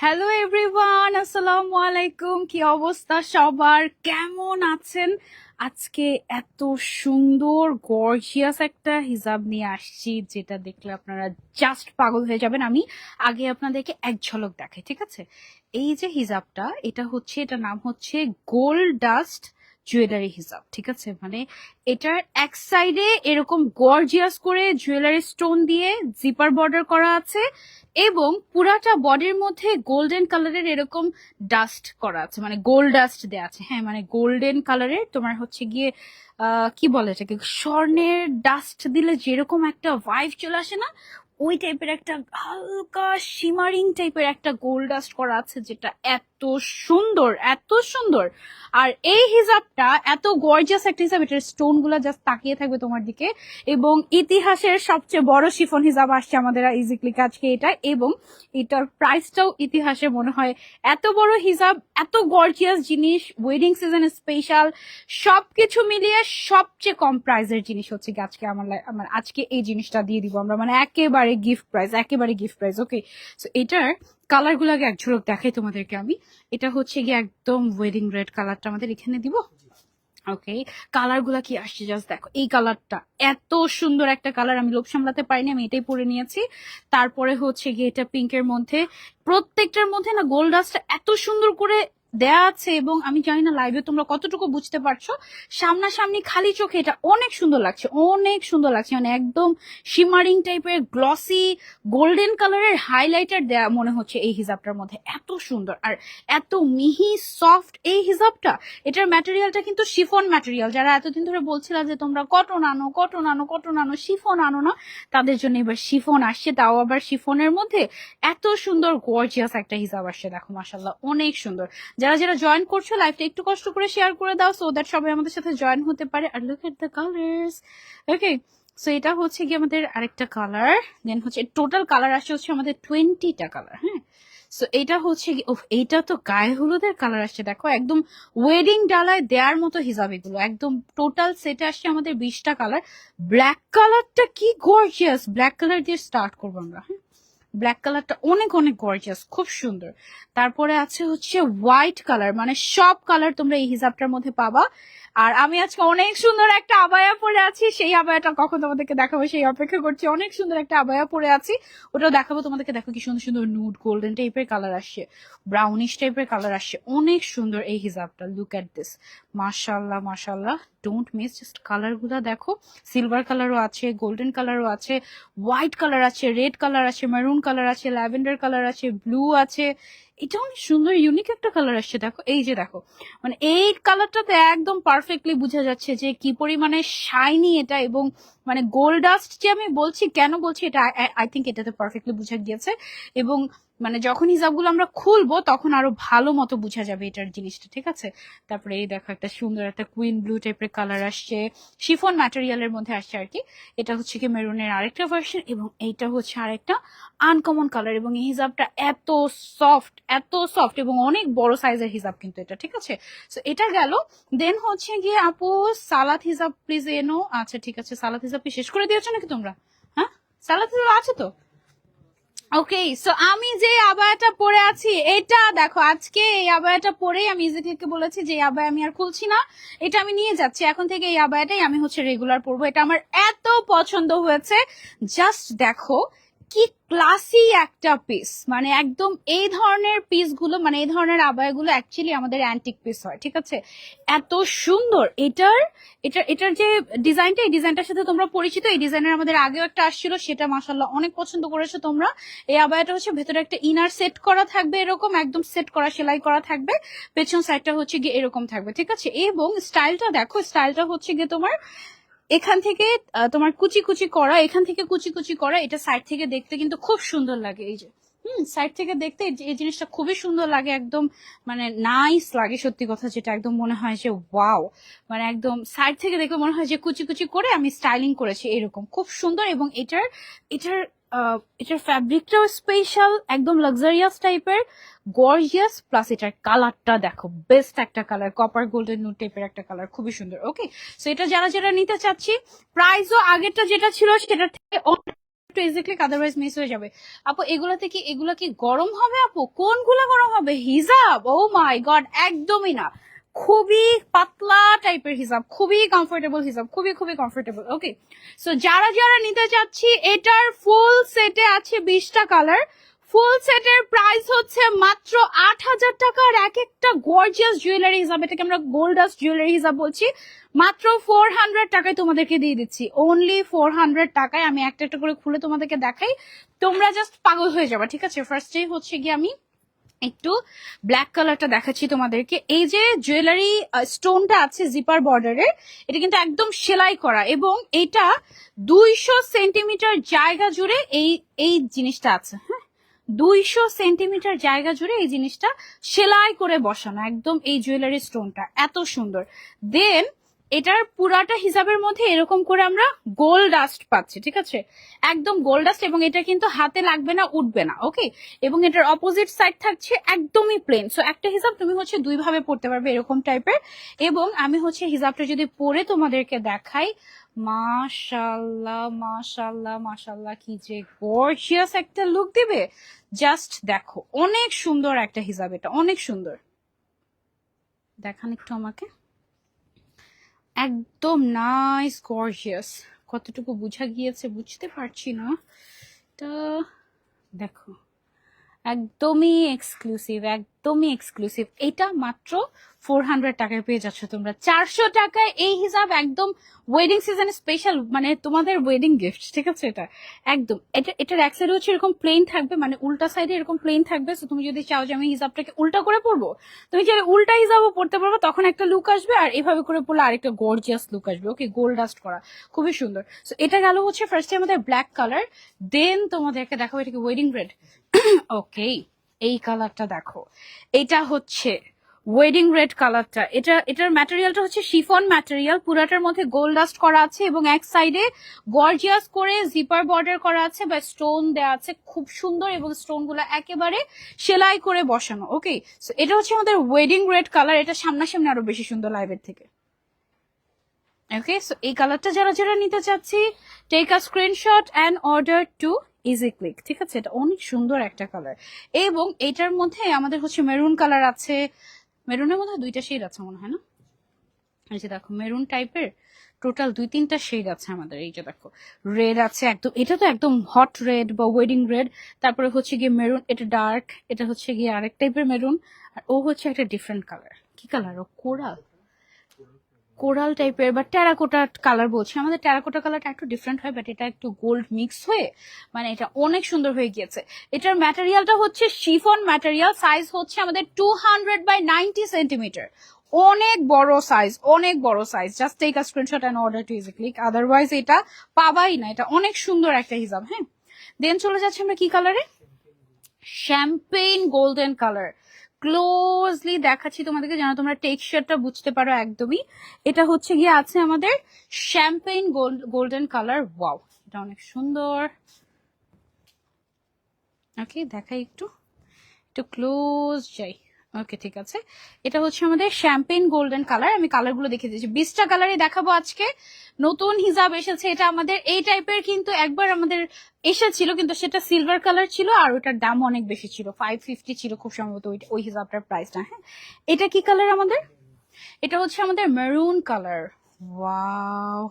Hello everyone আসসালামু আলাইকুম কি অবস্থা সবার? কেমন আছেন? আজকে এত সুন্দর গর্জিয়াস একটা হিজাব নিয়ে আসছি, যেটা দেখলে আপনারা জাস্ট পাগল হয়ে যাবেন। আমি আগে আপনাদেরকে এক ঝলক দেখাই, ঠিক আছে? এই যে হিজাবটা এটা হচ্ছে এটা নাম হচ্ছে গোল্ড ডাস্ট জুয়েলারি হিসাব, ঠিক আছে? মানে এটার এক সাইডে এরকম গর্জিয়াস করে জুয়েলারি স্টোন দিয়ে জিপার বর্ডার করা আছে এবং পুরাটা বডির মধ্যে গোল্ডেন কালারের এরকম ডাস্ট করা আছে মানে গোল্ড ডাস্ট দেওয়া আছে। হ্যাঁ মানে গোল্ডেন কালারের তোমার হচ্ছে গিয়ে কি বলে এটাকে? স্বর্ণের ডাস্ট দিলে যেরকম একটা ভাইভ চলে আসে না, ওই টাইপের একটা হালকা শিমারিং টাইপের একটা গোল্ড ডাস্ট করা আছে, যেটা এত সুন্দর, এত সুন্দর। আর এই হিজাবটা, এত গর্জিয়াস একটা হিসাব এটার স্টোনগুলা জাস্ট তাকিয়ে থাকবে তোমার দিকে। এবং ইতিহাসের সবচেয়ে বড় শিফন হিসাব আসছে আমাদের ইজিক্লি আজকে এটা। এবং এটার প্রাইসটাও ইতিহাসে মনে হয় এত বড় হিসাব এত গর্জিয়াস জিনিস ওয়েডিং সিজন স্পেশাল সবকিছু মিলিয়ে সবচেয়ে কম প্রাইসের জিনিস হচ্ছে আজকে আমার আমার আজকে এই জিনিসটা দিয়ে দিব আমরা। মানে একেবারে গিফট প্রাইস একেবারে গিফট প্রাইস ওকে সো এটার কালার আগে এক ঝুড়ক দেখাই তোমাদেরকে আমি। এটা হচ্ছে গিয়ে একদম ওয়েডিং রেড কালারটা আমাদের এখানে দিব। ওকে কালারগুলা কি আসছে জাস্ট দেখো। এই কালারটা এত সুন্দর একটা কালার, আমি লোভ সামলাতে পারিনি, আমি এটাই পরে নিয়েছি। তারপরে হচ্ছে গিয়ে এটা পিঙ্কের মধ্যে। প্রত্যেকটার মধ্যে না গোল্ড ডাস্টটা এত সুন্দর করে দেয়া আছে এবং আমি জানি না লাইভে তোমরা কতটুকু বুঝতে পারছ। সামনাসামনি খালি চোখে এটা অনেক সুন্দর লাগছে, অনেক সুন্দর লাগছে। মানে একদম শিমারিং টাইপের গ্লসি গোল্ডেন কালারের হাইলাইটার দেয়া মনে হচ্ছে এই হিজাবটার মধ্যে। এত সুন্দর আর এত মিহি সফট এই হিজাবটা, এটার ম্যাটেরিয়ালটা কিন্তু শিফন ম্যাটেরিয়াল যারা এতদিন ধরে বলছিল যে তোমরা কটন আনো কটন আনো কটন আনো শিফন আনো না, তাদের জন্য এবার শিফন আসছে। তাও আবার শিফনের মধ্যে এত সুন্দর গর্জিয়াস একটা হিসাব আসছে। দেখো মাসাল্লাহ অনেক সুন্দর। যারা যারা জয়েন করছ লাইফটা একটু কষ্ট করে শেয়ার করে দাও সো দ্যাট সবাই আমাদের সাথে জয়েন হতে পারে। আর look at the colours okay so এটা হচ্ছে কি আমাদের আরেকটা কালার দেন হচ্ছে টোটাল কালার আসছে হচ্ছে আমাদের টোয়েন্টিটা কালার হ্যাঁ? সো এটা হচ্ছে এইটা তো গায়ে হলুদের কালার আসছে। দেখো, একদম ওয়েডিং ডালায় দেওয়ার মতো হিসাব এগুলো একদম টোটাল সেটে আসছে আমাদের বিশটা কালার ব্ল্যাক কালারটা কি গর্জিয়াস ব্ল্যাক কালার দিয়ে স্টার্ট করব আমরা হ্যাঁ? ব্ল্যাক কালারটা অনেক অনেক গর্জিয়াস খুব সুন্দর। তারপরে আছে হচ্ছে হোয়াইট কালার মানে সব কালার তোমরা এই হিসাবটার মধ্যে পাবা। আর আমি আজকে অনেক সুন্দর একটা আবায়া পরে আছি। সেই আবায়াটা কখন তোমাদেরকে দেখাবো, সেই অপেক্ষা করছি। অনেক সুন্দর একটা আবায়া পরে আছি। ওটাও দেখাবো তোমাদেরকে। দেখো কি সুন্দর সুন্দর নুড গোল্ডেন টাইপের কালার আসছে ব্রাউনিশ টাইপের কালার আসছে। অনেক সুন্দর এই হিসাবটা। লুক অ্যাট দিস মাশাল্লাহ মাশাল্লাহ ডোন্ট মিস জাস্ট কালারগুলা দেখো। সিলভার কালারও আছে গোল্ডেন কালারও আছে হোয়াইট কালার আছে রেড কালার আছে মেরুন কালার আছে ল্যাভেন্ডার কালার আছে ব্লু আছে। এটা অনেক সুন্দর ইউনিক একটা কালার আসছে, দেখো। এই যে দেখো মানে এই কালারটাতে একদম পারফেক্টলি বোঝা যাচ্ছে যে কি পরিমাণে শাইনি এটা এবং মানে গোল্ড ডাস্ট যে আমি বলছি, কেন বলছি, এটা আই থিঙ্ক এটাতে পারফেক্টলি বোঝা গিয়েছে। এবং মানে যখন হিসাবগুলো আমরা খুলবো, তখন আরও ভালো মতো বোঝা যাবে এটার জিনিসটা, ঠিক আছে? তারপরে এই দেখো, একটা সুন্দর একটা কুইন ব্লু টাইপের কালার আসছে শিফন ম্যাটেরিয়ালের মধ্যে আসছে আর কি। এটা হচ্ছে কি মেরুনের আরেকটা ভার্সন এবং এইটা হচ্ছে আরেকটা আনকমন কালার এবং এই হিসাবটা এত সফট এত সফট এবং অনেক বড় সাইজের হিসাব কিন্তু এটা, ঠিক আছে? তো এটা গেল। দেন হচ্ছে গিয়ে, আপু, সালাদ হিসাব প্লিজ এনো। আচ্ছা ঠিক আছে, সালাদ হিসাব কি শেষ করে দিয়েছ নাকি তোমরা? হ্যাঁ? সালাদ হিসাব আছে তো? ওকে সো আমি যে আবায়াটা পরে আছি, এটা দেখো, আজকে এই আবায়াটা পরেই আমি ইজিকে বলেছি যে আবায় আমি আর খুলছি না। এটা আমি নিয়ে যাচ্ছি, এখন থেকে এই আবায়াটাই আমি হচ্ছে রেগুলার পরবো। এটা আমার এত পছন্দ হয়েছে। জাস্ট দেখো কি ক্লাসি একটা পিস মানে একদম এই ধরনের পিসগুলো মানে এই ধরনের আবায়াগুলো অ্যাকচুয়ালি আমাদের অ্যান্টিক পিস হয়, ঠিক আছে? এত সুন্দর! এটার এটার এটার যে ডিজাইনটা এই ডিজাইনটার সাথে তোমরা পরিচিত, এই ডিজাইনের আমাদের আগেও একটা আসছিল, সেটা মাসাল্লাহ অনেক পছন্দ করেছ তোমরা। এই আবায়াটা হচ্ছে ভেতরে একটা ইনার সেট করা থাকবে এরকম, একদম সেট করা, সেলাই করা থাকবে। পেছন সাইডটা হচ্ছে গিয়ে এরকম থাকবে, ঠিক আছে? এবং স্টাইলটা দেখো স্টাইলটা হচ্ছে গিয়ে তোমার এখান থেকে তোমার কুচি কুচি করা, এখান থেকে কুচি কুচি করা, এটা সাইড থেকে দেখতে কিন্তু খুব সুন্দর লাগে এই যে। হুম সাইড থেকে দেখতে এই জিনিসটা খুবই সুন্দর লাগে, একদম মানে নাইস লাগে সত্যি কথা, যেটা একদম মনে হয় যে ওয়াও মানে একদম সাইড থেকে দেখে মনে হয় যে কুচি কুচি করে আমি স্টাইলিং করেছি এরকম। খুব সুন্দর এবং এটার এটার এটার ফ্যাব্রিকটাও স্পেশাল একদম লাক্সারিয়াস টাইপের গর্জিয়াস প্লাস এটার কালারটা দেখো বেস্ট একটা কালার কপার গোল্ডেন নুট টাইপের একটা কালার খুবই সুন্দর ওকে সো এটা যারা যারা নিতে চাচ্ছি প্রাইসও আগেরটা যেটা ছিল সেটা থেকে টু এক্স্যাক্টলি আদারওয়াইজ মিস হয়ে যাবে। আপু, এগুলাতে কি, এগুলা কি গরম হবে আপু? কোনগুলো গরম হবে? হিজাব! ও মাই গড একদমই না। খুবই পাতলা টাইপের হিসাব, খুবই কমফোর্টেবল হিসাব, খুবই খুবই কমফোর্টেবল ওকে সো যারা যারা নিতে চাচ্ছি, এটার ফুল সেটে আছে বিশটা কালার ফুল সেটের প্রাইস হচ্ছে মাত্র আট হাজার টাকার এক একটা গর্জিয়াস জুয়েলারি হিসাব, এটাকে আমরা গোল্ডাস জুয়েলারি হিসাব বলছি, মাত্র ফোর হান্ড্রেড টাকায় তোমাদেরকে দিয়ে দিচ্ছি। অনলি ফোর হান্ড্রেড টাকায় আমি একটা একটা করে খুলে তোমাদেরকে দেখাই, তোমরা জাস্ট পাগল হয়ে যাবে, ঠিক আছে? ফার্স্টেই হচ্ছে গিয়ে আমি একটু ব্ল্যাক কালারটা দেখাচ্ছি তোমাদেরকে। এই যে জুয়েলারি স্টোনটা আছে জিপার বর্ডারের এটা কিন্তু একদম সেলাই করা এবং এটা দুইশো সেন্টিমিটার জায়গা জুড়ে এই এই জিনিসটা আছে হ্যাঁ? দুইশো সেন্টিমিটার জায়গা জুড়ে এই জিনিসটা সেলাই করে বসানো, একদম এই জুয়েলারি স্টোনটা এত সুন্দর। দেন এটার পুরাটা হিসাবের মধ্যে এরকম করে আমরা গোল্ড ডাস্ট পাচ্ছি, ঠিক আছে? একদম গোল্ড ডাস্ট এবং এটা কিন্তু হাতে লাগবে না, উঠবে না ওকে এবং এটার অপোজিট সাইড থাকছে একদমই প্লেন সো একটা হিসাব তুমি হচ্ছে দুই ভাবে পড়তে পারবে এরকম টাইপের এবং আমি হচ্ছে হিসাবটা যদি পরে তোমাদেরকে দেখাই মাশাল্লাহ মাশাল্লাহ মাশাল্লাহ কি যে গর্জিয়াস একটা লুক দিবে। জাস্ট দেখো, অনেক সুন্দর একটা হিসাব এটা, অনেক সুন্দর। দেখান একটু আমাকে। একদম নাইস গর্জিয়াস কতটুকু বোঝা গিয়েছে বুঝতে পারছি না। তো দেখো। একদমই এক্সক্লুসিভ একদমই এক্সক্লুসিভ এটা মাত্র ফোর হান্ড্রেড টাকায় পেয়ে যাচ্ছ তোমরা। চারশো টাকায় এই হিসাব একদম ওয়েডিং সিজনে স্পেশাল মানে তোমাদের ওয়েডিং গিফট ঠিক আছে এটা? একদম। এটা, এটার এক সাইডে হচ্ছে এরকম প্লেন থাকবে মানে উল্টা সাইডে এরকম প্লেন থাকবে। তো তুমি যদি চাও যে আমি হিসাবটাকে উল্টা করে পড়ব তুমি চাইলে উল্টা হিসাবও পড়তে পারব, তখন একটা লুক আসবে আর এভাবে করে পড়লে আরেকটা গর্জিয়াস লুক আসবে। ওকে গোল্ড ডাস্ট করা। খুবই সুন্দর। সো এটা গেল হচ্ছে ফার্স্টে আমাদের ব্ল্যাক কালার দেন তোমাদেরকে দেখাবো এটাকে ওয়েডিং রেড ওকে এই কালারটা দেখো। এটা হচ্ছে ওয়েডিং রেড কালারটা। এটা, এটার ম্যাটেরিয়ালটা হচ্ছে শিফন ম্যাটেরিয়াল পুরাটার মধ্যে গোল্ড ডাস্ট করা আছে এবং এক সাইডে গর্জিয়াস করে জিপার বর্ডার করা আছে বা স্টোন দেওয়া আছে। খুব সুন্দর এবং স্টোনগুলো একেবারে সেলাই করে বসানো ওকে সো এটা হচ্ছে আমাদের ওয়েডিং রেড কালার এটা সামনাসামনি আরও বেশি সুন্দর লাইভের থেকে। ওকে সো এই কালারটা যারা যারা নিতে চাচ্ছি take a screenshot and order to Easy Click ঠিক আছে? এটা অনেক সুন্দর একটা কালার এবং এটার মধ্যে আমাদের হচ্ছে মেরুন কালার আছে। মেরুনের মধ্যে দুইটা শেড আছে মনে হয়, না? এই যে দেখো মেরুন টাইপের টোটাল দুই তিনটা শেড আছে আমাদের, এই যে দেখো। রেড আছে একদম, এটা তো একদম হট রেড বা ওয়েডিং রেড তারপরে হচ্ছে গিয়ে মেরুন এটা ডার্ক এটা হচ্ছে গিয়ে আরেক টাইপের মেরুন আর ও হচ্ছে একটা ডিফারেন্ট কালার কি কালার ও কোরাল। কোরাল টাইপের বা টেরাকোটা কালার বলছি। আমাদের টেরাকোটা কালারটা একটু ডিফারেন্ট হয় বাট এটা একটু গোল্ড মিক্স হয়ে মানে এটা অনেক সুন্দর হয়ে গিয়েছে। এটার ম্যাটেরিয়ালটা হচ্ছে শিফন ম্যাটেরিয়াল সাইজ হচ্ছে আমাদের two hundred by ninety centimetre অনেক বড় সাইজ অনেক বড় size just take a screenshot and order to Easy Click otherwise এটা পাবাই না। এটা অনেক সুন্দর একটা হিসাব হ্যাঁ? দেন চলে যাচ্ছে আমরা কি কালারে শ্যাম্পেইন গোল্ডেন কালার ক্লোজলি দেখাচ্ছি তোমাদেরকে যেন তোমরা টেক্সচারটা বুঝতে পারো একদমই। এটা হচ্ছে গিয়ে আছে আমাদের champagne gold golden colour wow এটা অনেক সুন্দর। ওকে দেখাই একটু। একটু ক্লোজ যাই। ওকে, ঠিক আছে। এটা হচ্ছে আমাদের শ্যাম্পেন গোল্ডেন কালার আমি কালারগুলো দেখে দিয়েছি বিশটা কালারই দেখাবো আজকে। নতুন হিসাব এসেছে, এটা আমাদের এই টাইপের কিন্তু একবার আমাদের এসেছিল, কিন্তু সেটা সিলভার কালার ছিল, আর ওটার দাম অনেক বেশি ছিল। ফাইভ ফিফটি ছিল খুব সম্ভবত ওই- হিসাবটার প্রাইসটা হ্যাঁ? এটা কি কালার আমাদের? এটা হচ্ছে আমাদের maroon colour wow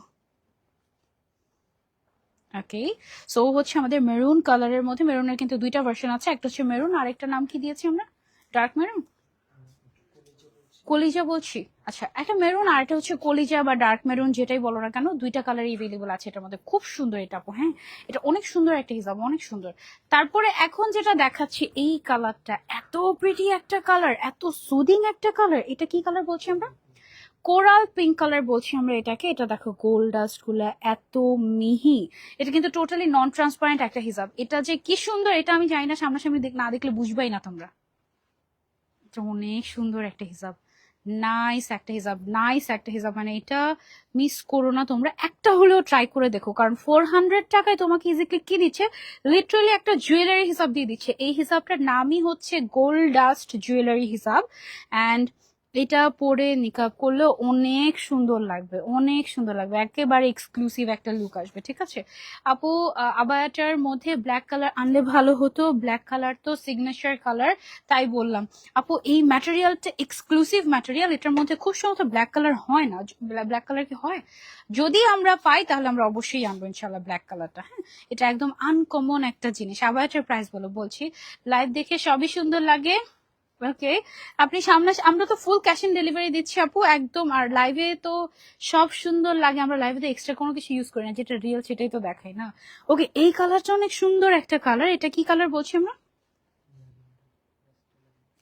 okay so হচ্ছে আমাদের মেরুন কালারের মধ্যে মেরুনের কিন্তু দুইটা ভার্সন আছে। একটা হচ্ছে মেরুন আর একটা নাম কি দিয়েছি আমরা? ডার্ক মেরুন কলিজা বলছি? আচ্ছা একটা মেরুন আর একটা হচ্ছে কলিজা বা ডার্ক মেরুন যেটাই বলো না কেন, দুইটা কালারই এভেলেবল আছে এটার মধ্যে। খুব সুন্দর এটা আপু হ্যাঁ? এটা অনেক সুন্দর একটা হিসাব অনেক সুন্দর। তারপরে এখন যেটা দেখাচ্ছি, এই কালারটা এত প্রিটি একটা কালার এত সুদিং একটা কালার এটা কি কালার বলছি আমরা? কোরাল পিঙ্ক কালার বলছি আমরা এটাকে, এটা দেখো গোল্ড ডাস্টগুলা এত মিহি। এটা কিন্তু টোটালি নন ট্রান্সপারেন্ট একটা হিসাব এটা যে কি সুন্দর, এটা আমি জানি না, সামনাসামনি না দেখলে বুঝবাই না তোমরা। অনেক সুন্দর একটা হিসাব নাইস একটা হিসাব নাইস একটা হিসাব। মানে এটা মিস করো না তোমরা। একটা হলেও ট্রাই করে দেখো, কারণ ফোর হান্ড্রেড টাকায় তোমাকে ইজিক্লি কি দিচ্ছে? লিটারালি একটা জুয়েলারি হিসাব দিয়ে দিচ্ছে। এই হিসাবটার নামই হচ্ছে গোল্ড ডাস্ট জুয়েলারি হিসাব। অ্যান্ড এটা পরে নিকাব করলে অনেক সুন্দর লাগবে, অনেক সুন্দর লাগবে। একেবারে এক্সক্লুসিভ একটা লুক আসবে, ঠিক আছে? আপু আবায়াটার মধ্যে ব্ল্যাক কালার আনলে ভালো হতো ব্ল্যাক কালার তো সিগনেচার কালার তাই বললাম। আপু, এই ম্যাটেরিয়ালটা এক্সক্লুসিভ ম্যাটেরিয়াল এটার মধ্যে খুব সম্ভবত ব্ল্যাক কালার হয় না। ব্ল্যাক কালার কি হয়? যদি আমরা পাই, তাহলে আমরা অবশ্যই আনব ইনশাল্লাহ ব্ল্যাক কালারটা হ্যাঁ? এটা একদম আনকমন একটা জিনিস। আবায়াটার প্রাইস বলো, বলছি। লাইভ দেখে সবই সুন্দর লাগে। ওকে আপনি সামনে আমরা তো ফুল ক্যাশ অন ডেলিভারি দিচ্ছি আপু, একদম। আর লাইভে তো সব সুন্দর লাগে। আমরা লাইভে তো এক্সট্রা কোনো কিছু ইউজ করি না। যেটা রিয়েল সেটাই তো দেখাই, না? ওকে এই কালারটা অনেক সুন্দর একটা কালার এটা কি কালার বলছি আমরা?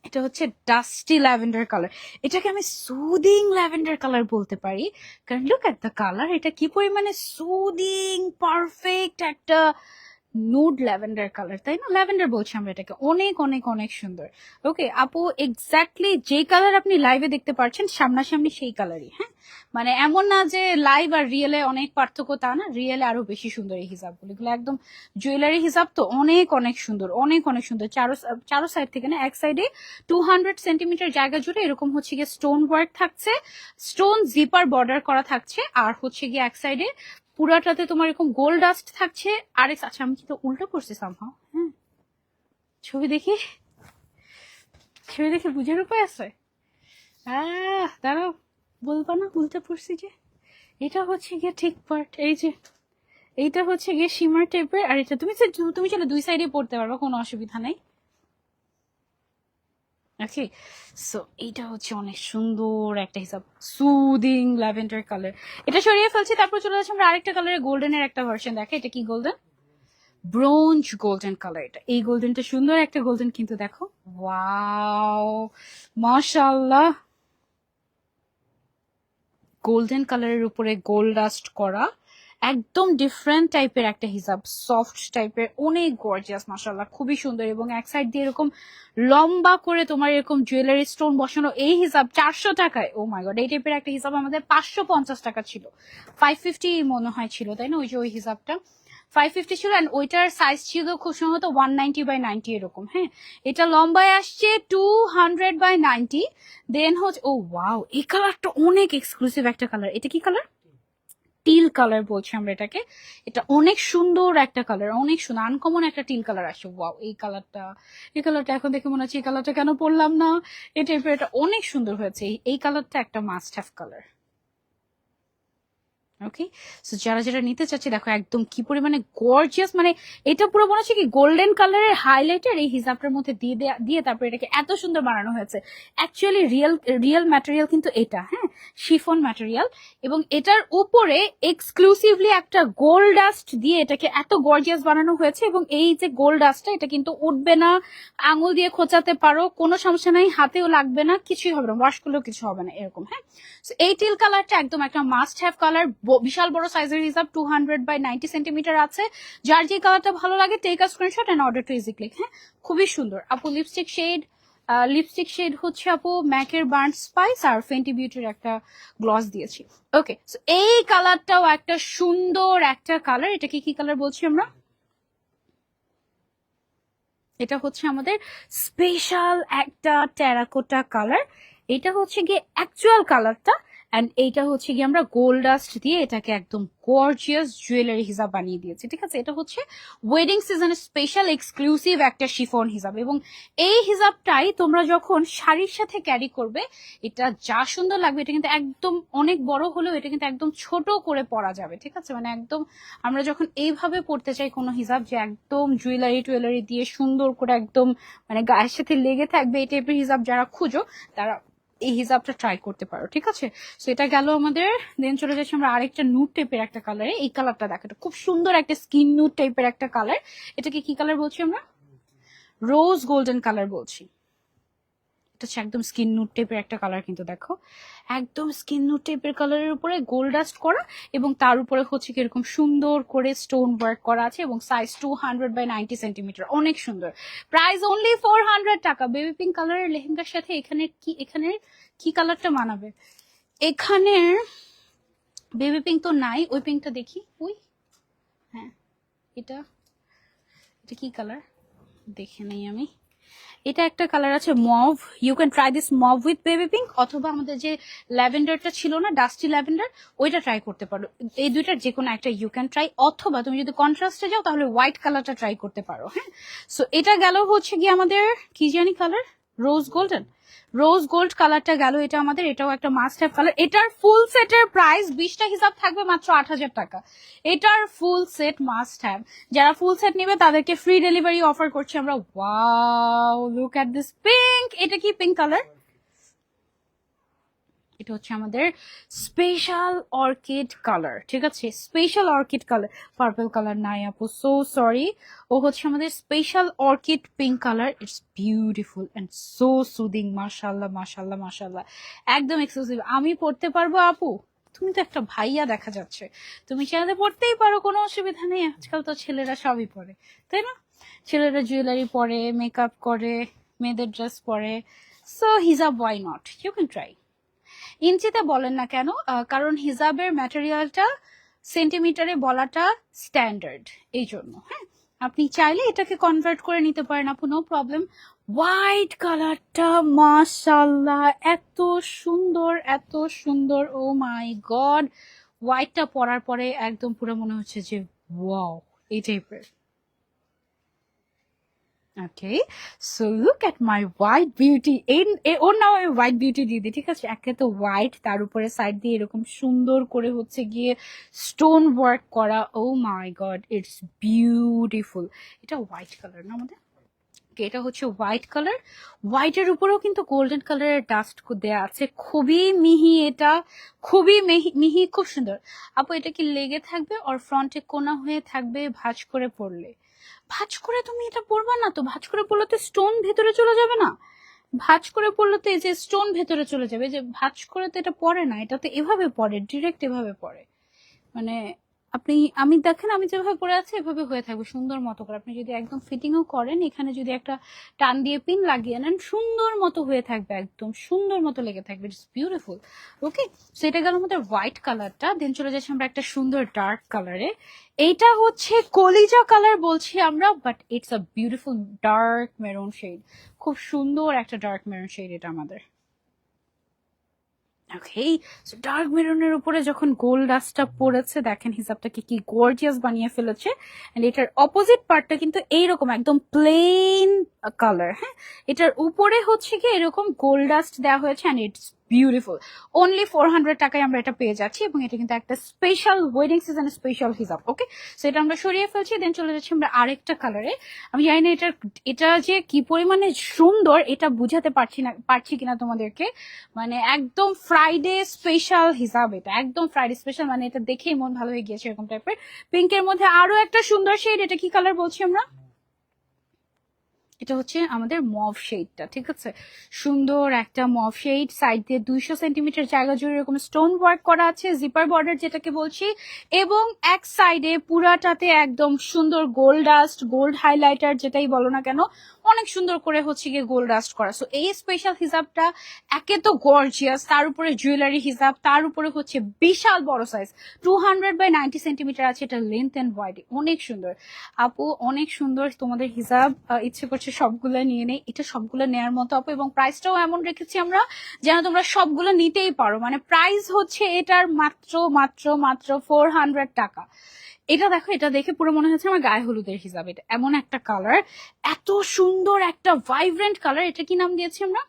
এটা হচ্ছে ডাস্টি ল্যাভেন্ডার কালার এটাকে আমি সুদিং ল্যাভেন্ডার কালার বলতে পারি। কারণ লুক এট দ্য কালার এটা কি পরিমাণে সুদিং পারফেক্ট একটা নুড ল্যাভেন্ডার কালার তাই না? ল্যাভেন্ডার বলছি আমরা এটাকে। অনেক অনেক অনেক সুন্দর। ওকে আপু এক্স্যাক্টলি যে কালার আপনি লাইভে দেখতে পাচ্ছেন সামনাসামনি সেই কালারই হ্যাঁ? মানে এমন না যে লাইভ আর রিয়েলে অনেক পার্থক্য, তা না। রিয়েলে আরও বেশি সুন্দর এই হিসাবগুলো এগুলো একদম জুয়েলারি হিসাব তো অনেক অনেক সুন্দর, অনেক অনেক সুন্দর। চারো চারো সাইড থেকে না, এক সাইডে টু হান্ড্রেড সেন্টিমিটার জায়গা জুড়ে এরকম হচ্ছে গিয়ে স্টোন ওয়ার্ক থাকছে। স্টোন জিপার বর্ডার করা থাকছে, আর হচ্ছে গিয়ে এক সাইডে পুরাটাতে তোমার এরকম গোল্ড ডাস্ট থাকছে। আর আচ্ছা আমি কিন্তু উল্টো করছি সামহাও হ্যাঁ। ছবি দেখি? ছবি দেখে বুঝার উপায় আছে? আহ, দাঁড়াও, বলবা না, উল্টো পড়ছি যে। এটা হচ্ছে গিয়ে ঠিক পার্ট এই যে। এইটা হচ্ছে গিয়ে সীমার টাইপের আর এটা তুমি তুমি চলে দুই সাইডে পড়তে পারবে, কোনো অসুবিধা নেই। ওকে সো এইটা হচ্ছে অনেক সুন্দর একটা হিসাব। সুদিং ল্যাভেন্ডার কালার এটা সরিয়ে ফেলছি, তারপর চলে আমরা আরেকটা কালারের গোল্ডেনের একটা ভার্সন দেখে। এটা কি গোল্ডেন ব্রোঞ্জ গোল্ডেন কালার এটা। এই গোল্ডেনটা সুন্দর একটা গোল্ডেন কিন্তু দেখো। ওয়াও মাশাআল্লাহ! গোল্ডেন কালারের উপরে গোল্ড ডাস্ট করা। একদম ডিফারেন্ট টাইপের একটা হিসাব সফট টাইপের অনেক গর্জিয়াস মাসাল্লাহ খুবই সুন্দর এবং এক সাইড দিয়ে এরকম লম্বা করে তোমার এরকম জুয়েলারি স্টোন বসানো এই হিসাব চারশো টাকায় ও মাই গড এই টাইপের একটা হিসাব আমাদের পাঁচশো পঞ্চাশ টাকা ছিল। ফাইভ ফিফটি মনে হয় ছিল, তাই না? ওই যে ওই হিসাবটা ফাইভ ফিফটি ছিল অ্যান্ড ওইটার সাইজ ছিল খুব সম্ভবত ওয়ান নাইনটি বাই নাইনটি এরকম হ্যাঁ? এটা লম্বায় আসছে two hundred by ninety then হচ্ছে ও ওয়াও এই কালারটা অনেক এক্সক্লুসিভ একটা কালার এটা কি কালার টিল কালার বলছি আমরা এটাকে। এটা অনেক সুন্দর একটা কালার অনেক সুন্দর আনকমন একটা টিল কালার আসে। ওয়াও এই কালারটা এই কালারটা এখন দেখে মনে হচ্ছে এই কালারটা কেন পরলাম না? এটা এটা অনেক সুন্দর হয়েছে। এই কালারটা একটা must have colour okay so যারা যারা নিতে চাচ্ছে, দেখো একদম কি পরিমাণে গর্জিয়াস মানে এটা পুরো মনে হচ্ছে কি গোল্ডেন কালারের হাইলাইটার এই হিসাবটার মধ্যে দিয়ে দিয়ে তারপরে এটাকে এত সুন্দর বানানো হয়েছে। অ্যাকচুয়ালি রিয়েল রিয়েল ম্যাটেরিয়াল কিন্তু এটা হ্যাঁ? শিফন ম্যাটেরিয়াল এবং এটার উপরে এক্সক্লুসিভলি একটা গোল্ড ডাস্ট দিয়ে এটাকে এত গর্জিয়াস বানানো হয়েছে। এবং এই যে গোল্ড ডাস্টটা এটা কিন্তু উঠবে না, আঙুল দিয়ে খোঁচাতে পারো, কোনো সমস্যা নাই, হাতেও লাগবে না, কিছুই হবে না ওয়াশ করলেও কিছু হবে না, এরকম হ্যাঁ? এই টিল কালারটা একদম একটা মাস্ট হ্যাভ কালার বিশাল বড় সাইজের হিসাব two hundred by ninety centimetre আছে। যার যে কালারটা ভালো লাগে take a screenshot and order to Easy Click হ্যাঁ? খুবই সুন্দর। আপু লিপস্টিক শেড লিপস্টিক শেড হচ্ছে আপু ম্যাকের বার্ন স্পাইস আর ফেন্টি বিউটির একটা গ্লস দিয়েছি। ওকে সো এই কালারটাও একটা সুন্দর একটা কালার এটা কি কি কালার বলছি আমরা? এটা হচ্ছে আমাদের স্পেশাল একটা টেরাকোটা কালার এটা হচ্ছে গিয়ে অ্যাকচুয়াল কালারটা অ্যান্ড এইটা হচ্ছে গিয়ে আমরা গোল্ড ডাস্ট দিয়ে এটাকে একদম গর্জিয়াস জুয়েলারি হিসাব বানিয়ে দিয়েছি, ঠিক আছে? এটা হচ্ছে ওয়েডিং সিজনের স্পেশাল এক্সক্লুসিভ একটা শিফন হিসাব। এবং এই হিসাবটাই তোমরা যখন শাড়ির সাথে ক্যারি করবে, এটা যা সুন্দর লাগবে, এটা কিন্তু একদম অনেক বড় হলেও এটা কিন্তু একদম ছোট করে পরা যাবে, ঠিক আছে? মানে একদম আমরা যখন এইভাবে পড়তে চাই কোনো হিসাব যে একদম জুয়েলারি টুয়েলারি দিয়ে সুন্দর করে একদম মানে গায়ের সাথে লেগে থাকবে এই টাইপের হিসাব যারা খুঁজো, তারা এই হিসাবটা ট্রাই করতে পারো, ঠিক আছে? তো এটা গেল আমাদের দেন চলে যাচ্ছি আমরা আরেকটা নুট টাইপের একটা কালারে এই কালারটা দেখো, এটা খুব সুন্দর একটা স্কিন নুট টাইপের একটা কালার এটাকে কি কালার বলছি আমরা? রোজ গোল্ডেন কালার বলছি। হচ্ছে একদম স্কিন নুট টাইপের একটা কালার কিন্তু দেখো। একদম স্কিন নুট টাইপের কালারের উপরে গোল্ড ডাস্ট করা এবং তার উপরে হচ্ছে কি এরকম সুন্দর করে স্টোন ওয়ার্ক করা আছে এবং size two hundred by ninety centimetre অনেক সুন্দর। প্রাইস অনলি ফোর হান্ড্রেড টাকা। বেবি পিঙ্ক কালারের লেহেঙ্গার সাথে এখানে কি, এখানের কি কালারটা মানাবে? এখানের বেবি পিঙ্ক তো নাই, ওই পিঙ্কটা দেখি। ওই হ্যাঁ এটা এটা কি কালার দেখে নেই আমি। এটা একটা কালার আছে mauve you can try this mauve with baby pink অথবা আমাদের যে ল্যাভেন্ডারটা ছিল না ডাস্টি ল্যাভেন্ডার, ওইটা ট্রাই করতে পারো। এই দুইটার যে কোনো একটা ইউ ক্যান ট্রাই অথবা তুমি যদি কন্ট্রাস্টে যাও তাহলে হোয়াইট কালারটা ট্রাই করতে পারো হ্যাঁ? সো এটা গেল হচ্ছে গিয়ে আমাদের, কি জানি colour rose golden rose gold কালারটা গেল, এটা আমাদের, এটাও একটা মাস্ট হ্যাভ কালার এটার ফুল সেটের প্রাইস বিশটা হিসাব থাকবে মাত্র আট হাজার টাকা। এটার ফুল সেট মাস্ট হ্যাভ যারা ফুল সেট নেবে, তাদেরকে ফ্রি ডেলিভারি অফার করছি আমরা। Wow look at this pink এটা কি পিঙ্ক কালার এটা হচ্ছে আমাদের স্পেশাল অর্কিড কালার ঠিক আছে? Special orchid colour purple colour নাই আপু সো সরি ও হচ্ছে আমাদের special orchid pink colour it's beautiful and so soothing মাশাল্লাহ মাশাল্লাহ মাশাল্লাহ একদম এক্সক্লুসিভ আমি পড়তে পারব আপু? তুমি তো একটা ভাইয়া দেখা যাচ্ছে। তুমি চাইলে পড়তেই পারো, কোনো অসুবিধা নেই। আজকাল তো ছেলেরা সবই পরে তাই না? ছেলেরা জুয়েলারি পরে মেকআপ করে, মেয়েদের ড্রেস পরে সো হিজাব why not you can try ইঞ্চিতে বলেন না কেন কারণ হিজাবের ম্যাটেরিয়ালটা সেন্টিমিটারে বলাটা স্ট্যান্ডার্ড এই জন্য হ্যাঁ? আপনি চাইলে এটাকে কনভার্ট করে নিতে পারেন আপু নো প্রবলেম হোয়াইট কালারটা মাশাল্লাহ এত সুন্দর এত সুন্দর ও মাই গড হোয়াইটটা পরার পরে একদম পুরো মনে হচ্ছে যে ওয়াও এই টাইপের okay so look at my white beauty এই ওর নাম আমি হোয়াইট বিউটি দিয়ে দিই, ঠিক আছে? একে তো হোয়াইট তার উপরে সাইড দিয়ে এরকম সুন্দর করে হচ্ছে গিয়ে স্টোন ওয়ার্ক করা oh my god it's beautiful এটা হোয়াইট কালার না আমাদের? এটা হচ্ছে হোয়াইট কালার হোয়াইটের উপরেও কিন্তু গোল্ডেন কালারের ডাস্ট দেয়া আছে। খুবই মিহি এটা, খুবই মিহি খুব সুন্দর। আপু, এটা কি লেগে থাকবে? আর ফ্রন্টে কোনা হয়ে থাকবে ভাঁজ করে পড়লে? ভাঁজ করে তুমি এটা পড়বা না তো? ভাজ করে পড়লে তো স্টোন ভেতরে চলে যাবে না? ভাজ করে পড়লে তো এই যে স্টোন ভেতরে চলে যাবে যে ভাজ করে তো এটা পড়ে না এটা তো এভাবে পড়ে ডিরেক্ট এভাবে পড়ে। মানে আপনি, আমি দেখেন, আমি যেভাবে পরে আছি, এভাবে হয়ে থাকবে, সুন্দর মতো করে। আপনি যদি একদম ফিটিংও করেন, এখানে যদি একটা টান দিয়ে পিন লাগিয়ে নেন, সুন্দর মতো হয়ে থাকবে একদম, সুন্দর মতো লেগে থাকবে ইটস বিউটিফুল ওকে সেটা গেল আমাদের হোয়াইট কালারটা দেন চলে যাচ্ছি আমরা একটা সুন্দর ডার্ক কালারে এইটা হচ্ছে কলিজা কালার বলছি আমরা but it's a beautiful dark maroon shade খুব সুন্দর একটা ডার্ক মেরুন শেড এটা আমাদের। ওকে সো ডার্ক মেরুনের উপরে যখন গোল্ড ডাস্টটা পড়েছে, দেখেন হিসাবটাকে কি গর্জিয়াস বানিয়ে ফেলেছে এন্ড এটার অপোজিট পার্টটা কিন্তু এইরকম, একদম প্লেন কালার হ্যাঁ? এটার উপরে হচ্ছে কি এরকম গোল্ড ডাস্ট দেওয়া হয়েছে and it's beautiful only four hundred টাকায় আমরা এটা পেয়ে যাচ্ছি এবং এটা কিন্তু একটা স্পেশাল ওয়েডিং সিজন স্পেশাল হিসাব ওকে সো এটা আমরা সরিয়ে ফেলছি দেন চলে যাচ্ছি আমরা আরেকটা কালারে আমি জানি না এটার এটা যে কি পরিমাণে সুন্দর, এটা বুঝাতে পারছি না, পারছি কিনা তোমাদেরকে। মানে একদম ফ্রাইডে স্পেশাল হিসাব এটা, একদম ফ্রাইডে স্পেশাল মানে এটা দেখেই মন ভালো হয়ে গিয়েছে এরকম টাইপের পিঙ্কের মধ্যে আরও একটা সুন্দর শেড এটা কি কালার বলছি আমরা? এটা হচ্ছে আমাদের মভ শেডটা ঠিক আছে? সুন্দর একটা মভ শেড সাইড দিয়ে দুইশো সেন্টিমিটার জায়গা জুড়ে এরকম স্টোন ওয়ার্ক করা আছে, জিপার বর্ডার যেটাকে বলছি, এবং এক সাইডে পুরাটাতে একদম সুন্দর গোল্ড ডাস্ট, গোল্ড হাইলাইটার যেটাই বলো না কেন, অনেক সুন্দর করে হচ্ছে গিয়ে গোল্ড ডাস্ট করা। সো এই স্পেশাল হিসাবটা একে তো গর্জিয়াস তার উপরে জুয়েলারি হিসাব তার উপরে হচ্ছে বিশাল বড় size two hundred by ninety centimetre আছে, এটা লেন্থ অ্যান্ড ওয়াইড অনেক সুন্দর। আপু, অনেক সুন্দর তোমাদের হিসাব ইচ্ছে করছে সবগুলো নিয়ে নেই, এটা সবগুলো নেয়ার মতো আপু এবং প্রাইসটাও এমন রেখেছি আমরা যেন তোমরা সবগুলো নিতেই পারো। মানে প্রাইস হচ্ছে এটার মাত্র মাত্র মাত্র ফোর হান্ড্রেড টাকা। এটা দেখো, এটা দেখে পুরো মনে হচ্ছে আমার গায়ে হলুদের হিসাবে। এটা এমন একটা কালার এত সুন্দর একটা ভাইব্রেন্ট কালার এটা কি নাম দিয়েছি আমরা?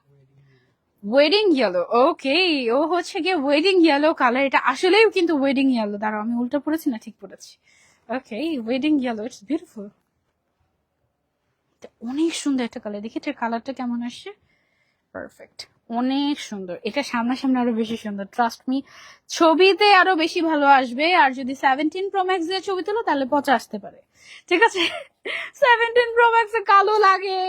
ওয়েডিং ইয়েলো ওকে ও হচ্ছে গিয়ে ওয়েডিং ইয়েলো কালার এটা আসলেই কিন্তু ওয়েডিং ইয়েলো দাঁড়াও, আমি উল্টো পড়েছি না ঠিক পড়েছি? Okay wedding yellow it's beautiful অনেক সুন্দর একটা কালার দেখি এটার কালারটা কেমন আসছে? পারফেক্ট অনেক সুন্দর। এটা সামনাসামনি আরও বেশি সুন্দর ট্রাস্ট মি ছবিতে আরও বেশি ভালো আসবে, আর যদি সেভেন্টিন প্রো ম্যাক্স দিয়ে ছবি তোলো, তাহলে পচা আসতে পারে। ঠিক আছে? সেভেন্টিন প্রো ম্যাক্সে কালো লাগে।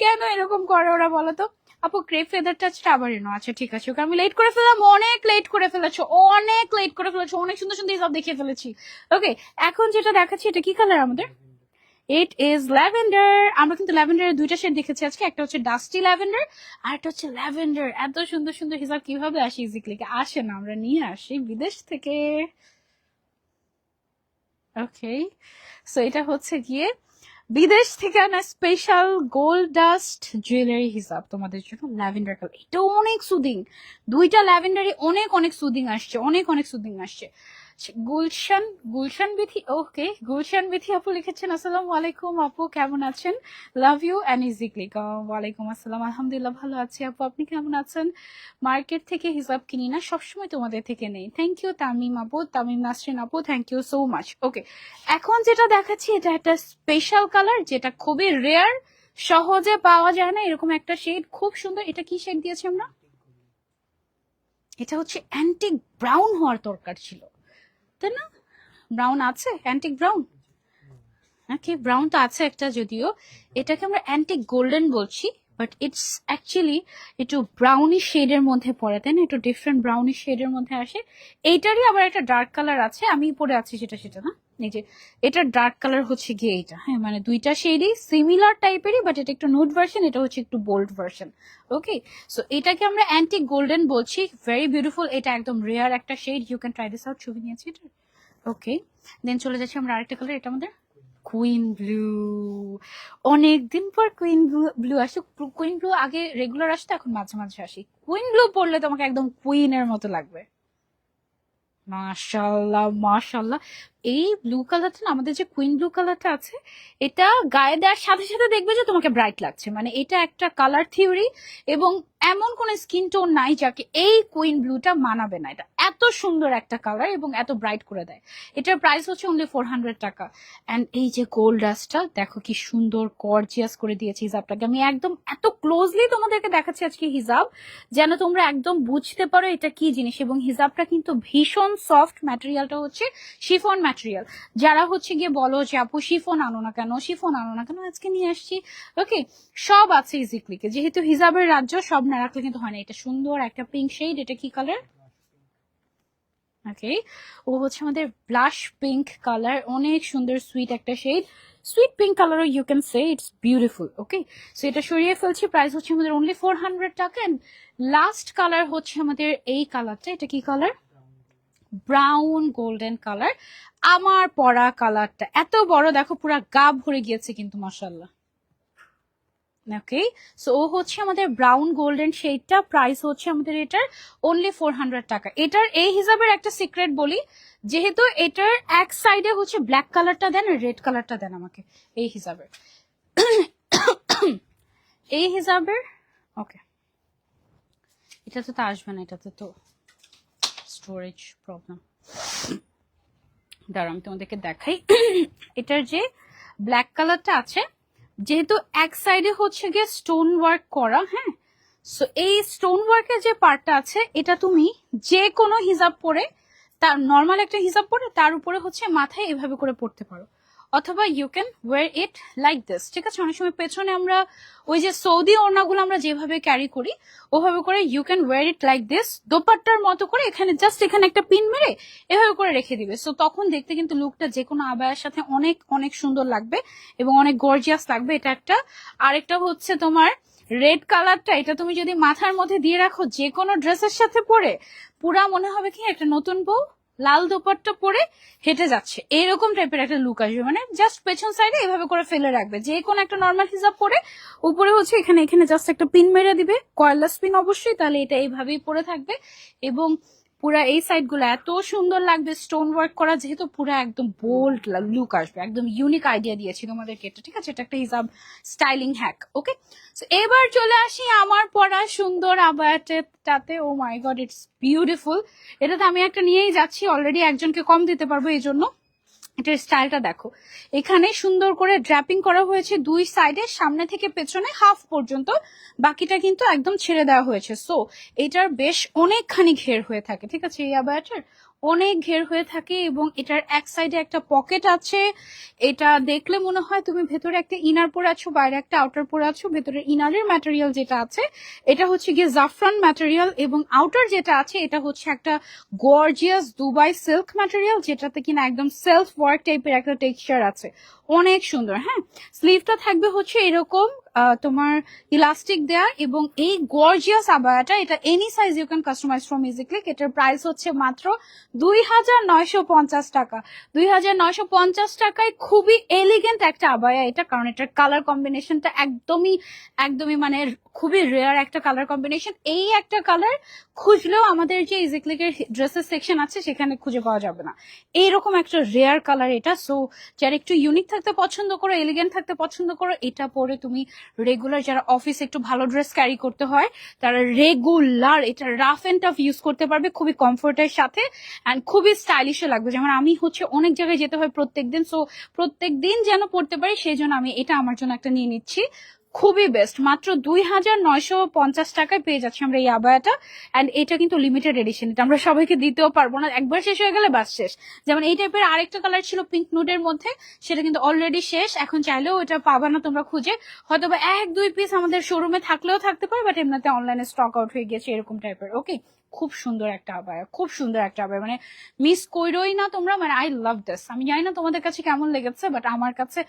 কেন এরকম করে ওরা বলো তো? আপু ক্রেপ ফেদার টাচটা আবার এনো। আচ্ছা ঠিক আছে, ওকে, আমি লেট করে ফেললাম, অনেক লেট করে ফেলেছো, অনেক লেট করে ফেলেছো, অনেক সুন্দর সুন্দর সব দেখিয়ে ফেলেছি। ওকে এখন যেটা দেখাচ্ছি, এটা কি কালার আমাদের? ইট ইজ ল্যাভেন্ডার আমরা কিন্তু ল্যাভেন্ডারের দুইটা শেড দেখেছি আজকে। একটা হচ্ছে ডাস্টি ল্যাভেন্ডার আর একটা হচ্ছে ল্যাভেন্ডার এত সুন্দর সুন্দর হিসাব কীভাবে আসে ইজিক্লি আসে না, আমরা নিয়ে আসি বিদেশ থেকে। ওকে সো এটা হচ্ছে গিয়ে বিদেশ থেকে আনা স্পেশাল গোল্ড ডাস্ট জুয়েলারি হিসাব তোমাদের জন্য। ল্যাভেন্ডার কালার এটা অনেক সুদিং দুইটা ল্যাভেন্ডারই অনেক অনেক সুদিং আসছে, অনেক অনেক সুদিং আসছে। গুলশান গুলশান বিথি ওকে গুলশান বিথি আপু লিখেছেন, আসসালামু আলাইকুম আপু, কেমন আছেন? লাভ ইউ অ্যান্ড ইজিক্লিক ওয়ালাইকুম আসসালাম, আলহামদুলিল্লাহ ভালো আছি আপু, আপনি কেমন আছেন? মার্কেট থেকে হিসাব কিনি না, সবসময় তোমাদের থেকে নেই। থ্যাংক ইউ তামিম আপু, তামিম নাসরিন আপু thank you so much okay এখন যেটা দেখাচ্ছি, এটা একটা স্পেশাল কালার যেটা খুবই রেয়ার সহজে পাওয়া যায় না, এরকম একটা শেড খুব সুন্দর। এটা কি শেড দিয়েছি আমরা? এটা হচ্ছে অ্যান্টিক ব্রাউন হওয়ার দরকার ছিল। তাই না? ব্রাউন আছে? অ্যান্টিক ব্রাউন নাকি? ব্রাউন তো আছে একটা যদিও। এটাকে আমরা অ্যান্টিক গোল্ডেন বলছি বাট ইটস অ্যাকচুয়ালি একটু ব্রাউনি শেডের মধ্যে পড়ে, তাই না? একটু ডিফারেন্ট ব্রাউনি শেডের মধ্যে আসে। এইটারই আবার একটা ডার্ক কালার আছে, আমি পরে আছি সেটা সেটা, না? এই যে, এটা ডার্ক কালার হচ্ছে গিয়ে এটা হ্যাঁ মানে দুইটা শেডই সিমিলার টাইপেরই বাট এটা একটু নোট ভার্সন এটা হচ্ছে একটু বোল্ড ভার্সন ওকে সো এটাকে আমরা অ্যান্টিক গোল্ডেন বলছি ভেরি বিউটিফুল এটা একদম রেয়ার একটা shade you can try this out ছবি নিয়েছি এটা ওকে দেন চলে যাচ্ছি আমরা আরেকটা কালার এটা আমাদের কুইন ব্লু অনেক দিন পর কুইন ব্লু ব্লু আসে কুইন ব্লু আগে রেগুলার আসতো, এখন মাঝে মাঝে আসি। কুইন ব্লু পরলে তোমাকে একদম কুইনের মতো লাগবে। মাশাল্লাহ মাশাল্লাহ এই ব্লু কালারটা না, আমাদের যে কুইন ব্লু কালারটা আছে, এটা গায়ে দেওয়ার সাথে সাথে দেখবে যে তোমাকে ব্রাইট লাগছে। মানে এটা একটা কালার থিওরি এবং এমন কোন স্কিন টোন নাই যাকে এই কুইন ব্লুটা মানাবে না। এটা এত সুন্দর একটা কালার এবং এত ব্রাইট করে দেয়। এটার প্রাইস হচ্ছে অনলি ফোর হান্ড্রেড টাকা। অ্যান্ড এই যে গোল্ড ডাস্টটা দেখো কি সুন্দর গর্জিয়াস করে দিয়েছে হিজাবটাকে। আমি একদম এত ক্লোজলি তোমাদেরকে দেখাচ্ছি আজকে হিজাব, যেন তোমরা একদম বুঝতে পারো এটা কি জিনিস। এবং হিজাবটা কিন্তু ভীষণ সফট ম্যাটেরিয়ালটা হচ্ছে শিফন ম্যাটেরিয়াল যারা হচ্ছে গিয়ে বলো যে, আপু, শিফোন আনো না কেন? শিফোন আনো না কেন? আজকে নিয়ে আসছি। ওকে সব আছে ইজিক্লিকে যেহেতু হিজাবের রাজ্য, সব না রাখলে কিন্তু হয় না। এটা সুন্দর একটা পিঙ্ক শেড এটা কি কালার ওকে ও হচ্ছে আমাদের ব্লাশ পিঙ্ক কালার অনেক সুন্দর সুইট একটা শেড সুইট পিঙ্ক কালারও you can say it's beautiful okay so এটা সরিয়ে ফেলছি। প্রাইস হচ্ছে আমাদের অনলি ফোর হান্ড্রেড টাকা লাস্ট কালার হচ্ছে আমাদের এই কালারটা এটা কি কালার ব্রাউন গোল্ডেন কালার আমার পরা কালারটা এত বড়, দেখো পুরা গা ভরে গিয়েছে কিন্তু মাসাল্লাহ ওকে সো ও হচ্ছে আমাদের ব্রাউন গোল্ডেন শেডটা প্রাইস হচ্ছে আমাদের এটার অনলি ফোর হান্ড্রেড টাকা। এটার এই হিসাবের একটা সিক্রেট বলি, যেহেতু এটার এক সাইডে হচ্ছে ব্ল্যাক কালারটা দেন রেড কালারটা দেন আমাকে, এই হিসাবের। এই হিসাবের ওকে এটাতে তো আসবে না, এটাতে তো স্টোরেজ প্রবলেম দাঁড়া আমি তোমাদেরকে দেখাই। এটার যে ব্ল্যাক কালারটা আছে, যেহেতু এক সাইডে হচ্ছে গিয়ে স্টোন ওয়ার্ক করা হ্যাঁ? সো এই স্টোন ওয়ার্কের যে পার্টটা আছে, এটা তুমি যে কোনো হিসাব পরে তার নর্মাল একটা হিসাব পরে তার উপরে হচ্ছে মাথায় এভাবে করে পড়তে পারো। অথবা you can wear it like this ঠিক আছে? অনেক সময় পেছনে আমরা ওই যে সৌদি ওড়নাগুলো আমরা যেভাবে ক্যারি করি, ওভাবে করে you can wear it like this দোপাট্টার মতো করে এখানে জাস্ট এখানে একটা পিন মেরে এভাবে করে রেখে দিবে। সো তখন দেখতে কিন্তু লুকটা যে কোনো আবায়ের সাথে অনেক অনেক সুন্দর লাগবে এবং অনেক গর্জিয়াস লাগবে। এটা একটা, আরেকটা হচ্ছে তোমার রেড কালারটা এটা তুমি যদি মাথার মধ্যে দিয়ে রাখো, যে কোনো ড্রেসের সাথে পরে পুরা মনে হবে কি একটা নতুন বউ? লাল দোপাট্টা পরে হেঁটে যাচ্ছে। এরকম টাইপের একটা লুক আসবে। মানে জাস্ট পেছন সাইডে এভাবে করে ফেলে রাখবে। যে কোনো একটা নর্মাল হিসাব পরে উপরে হচ্ছে এখানে এখানে জাস্ট একটা পিন মেরে দিবে। কয়লাস পিন অবশ্যই, তাহলে এটা এইভাবেই পরে থাকবে। এবং পুরা এই সাইডগুলো এত সুন্দর লাগবে স্টোন ওয়ার্ক করা, যেহেতু পুরা একদম বোল্ড লুক আসবে, একদম ইউনিক আইডিয়া দিয়েছি তোমাদেরকে। এটা ঠিক আছে? এটা একটা হিসাব স্টাইলিং হ্যাক ওকে এবার চলে আসি আমার পড়া সুন্দর আবায়াটাতে oh my god it's beautiful এটাতে আমি একটা নিয়েই যাচ্ছি অলরেডি একজনকে কম দিতে পারব এই জন্য এটার স্টাইলটা দেখো। এখানে সুন্দর করে ড্র্যাপিং করা হয়েছে দুই সাইডে, সামনে থেকে পেছনে হাফ পর্যন্ত। বাকিটা কিন্তু একদম ছেড়ে দেওয়া হয়েছে। সো এটার বেশ অনেকখানি ঘের হয়ে থাকে। ঠিক আছে, এই আবায়াটার অনেক ঘের হয়ে থাকে এবং এটার এক সাইডে একটা পকেট আছে। এটা দেখলে মনে হয় তুমি ভেতরে একটা ইনার পরে আছো, বাইরে একটা আউটার পরে আছো, ভেতরে ইনারের ম্যাটেরিয়াল যেটা আছে, এটা হচ্ছে গিয়ে জাফরান ম্যাটেরিয়াল এবং আউটার যেটা আছে, এটা হচ্ছে একটা গর্জিয়াস দুবাই সিল্ক ম্যাটেরিয়াল যেটাতে কিনা একদম সেলফ ওয়ার্ক টাইপের একটা টেক্সচার আছে। অনেক সুন্দর হ্যাঁ? স্লিভটা থাকবে হচ্ছে এরকম তোমার ইলাস্টিক দেয়া এবং এই গর্জিয়াস আবায়াটা এটা any size you can customise from Easy Click এটার প্রাইস হচ্ছে মাত্র দুই হাজার নয়শো পঞ্চাশ টাকা। দুই হাজার নয়শো পঞ্চাশ টাকায় খুবই এলিগেন্ট একটা আবায়া এটা, কারণ এটার কালার কম্বিনেশনটা একদমই একদমই মানে খুবই রেয়ার একটা কালার কম্বিনেশন এই একটা কালার খুঁজলেও আমাদের যে ইজিক্লিকের ড্রেসের সেকশন আছে, সেখানে খুঁজে পাওয়া যাবে না। এইরকম একটা রেয়ার কালার এটা। সো যারা একটু ইউনিক থাকতে পছন্দ করো এলিগেন্ট থাকতে পছন্দ করো, এটা পরে তুমি রেগুলার যারা অফিসে একটু ভালো ড্রেস ক্যারি করতে হয়, তারা রেগুলার এটা রাফ এন্ড টাফ ইউজ করতে পারবে, খুবই কমফোর্টের সাথে অ্যান্ড খুবই স্টাইলিশও লাগবে। যেমন আমি হচ্ছে অনেক জায়গায় যেতে হয় প্রত্যেক দিন সো প্রত্যেক দিন যেন পড়তে পারি, সেই জন্য আমি এটা আমার জন্য একটা নিয়ে নিচ্ছি। খুবই বেস্ট মাত্র দুই হাজার নয়শো পঞ্চাশ টাকায় পেয়ে যাচ্ছি আমরা এই আবায়াটা। অ্যান্ড এটা কিন্তু লিমিটেড এডিশন এটা আমরা সবাইকে দিতেও পারব না। একবার শেষ হয়ে গেলে বাস শেষ। যেমন এই টাইপের আরেকটা কালার ছিল পিঙ্ক নুডের মধ্যে। সেটা কিন্তু অলরেডি শেষ। এখন চাইলেও এটা পাবা না তোমরা খুঁজে। হয়তো বা এক দুই পিস আমাদের শোরুমে থাকলেও থাকতে পারে বাট এমনিতে অনলাইনে স্টক আউট হয়ে গেছে এরকম টাইপের ওকে খুব সুন্দর একটা আবায়া খুব সুন্দর একটা আবায়া মানে মিস কইরোই না তোমরা মানে আই লাভ দিস আমি জানি না তোমাদের কাছে কেমন লেগেছে বাট আমার কাছে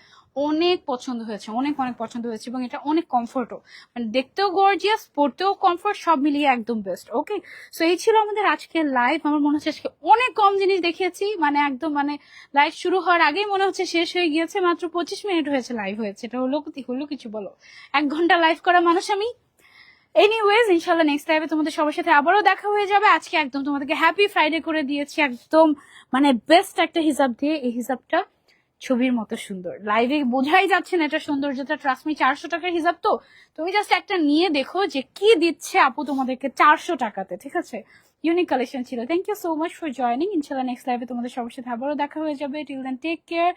অনেক পছন্দ হয়েছে, অনেক অনেক পছন্দ হয়েছে এবং এটা অনেক কমফোর্টও মানে দেখতেও গর্জিয়াস পড়তেও কমফোর্ট সব মিলিয়ে একদম বেস্ট ওকে সো এই ছিল আমাদের আজকের লাইভ আমার মনে হচ্ছে আজকে অনেক কম জিনিস দেখিয়েছি মানে একদম মানে লাইভ শুরু হওয়ার আগেই মনে হচ্ছে শেষ হয়ে গিয়েছে, মাত্র পঁচিশ মিনিট হয়েছে লাইভ হয়েছে। এটা হলো হলো কিছু বলো। এক ঘণ্টা লাইভ করা মানুষ আমি এনিওয়েজ ইনশাল্লাহ নেক্সট টাইমে তোমাদের সবার সাথে আবারও দেখা হয়ে যাবে। আজকে একদম তোমাদেরকে হ্যাপি ফ্রাইডে করে দিয়েছি। একদম মানে বেস্ট একটা হিসাব দিয়ে এই হিসাবটা ছবির মতো সুন্দর। লাইভে বোঝাই যাচ্ছে না এটা সৌন্দর্যটা ট্রাস্টমি চারশো টাকার হিসাব তো। তুমি জাস্ট একটা নিয়ে দেখো যে কি দিচ্ছে আপু তোমাদেরকে চারশো টাকাতে, ঠিক আছে? ইউনিক কালেকশন ছিল। Thank you so much for joining ইনশাল্লাহ নেক্সট লাইভে তোমাদের সবার সাথে আবারও দেখা হয়ে যাবে। টিল দেন টেক কেয়ার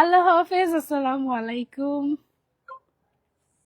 আল্লাহ হাফেজ। আসসালামু আলাইকুম।